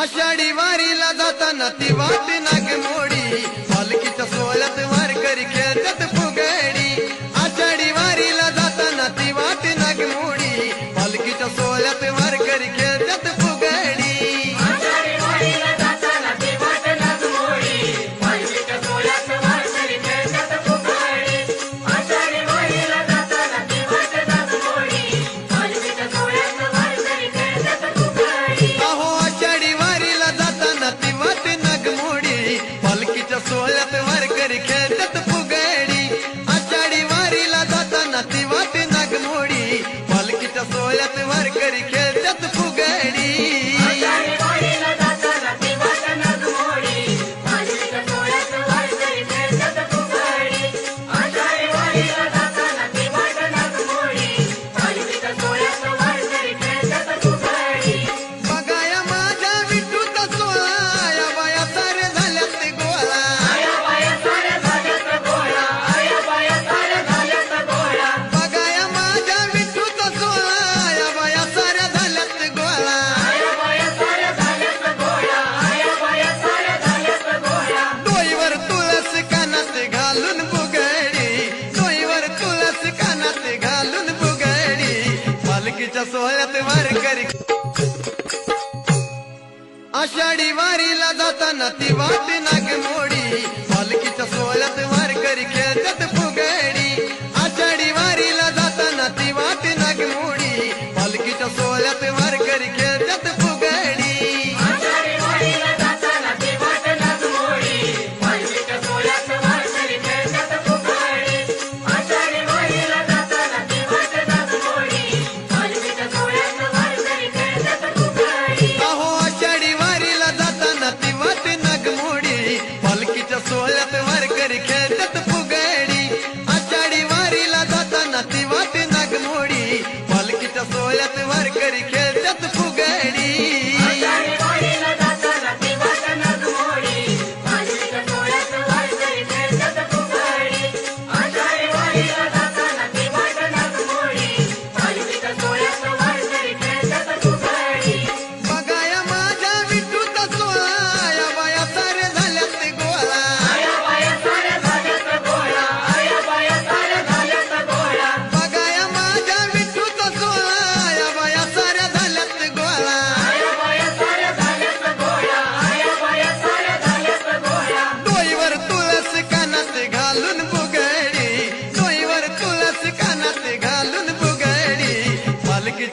आषाढी वारीला जाताना ती वाट नाग देवीच्या सोहळ्यात वारकरी आषाढी वारीला जाताना ती वाट नाग मोड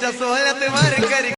muchacho, era te marcar.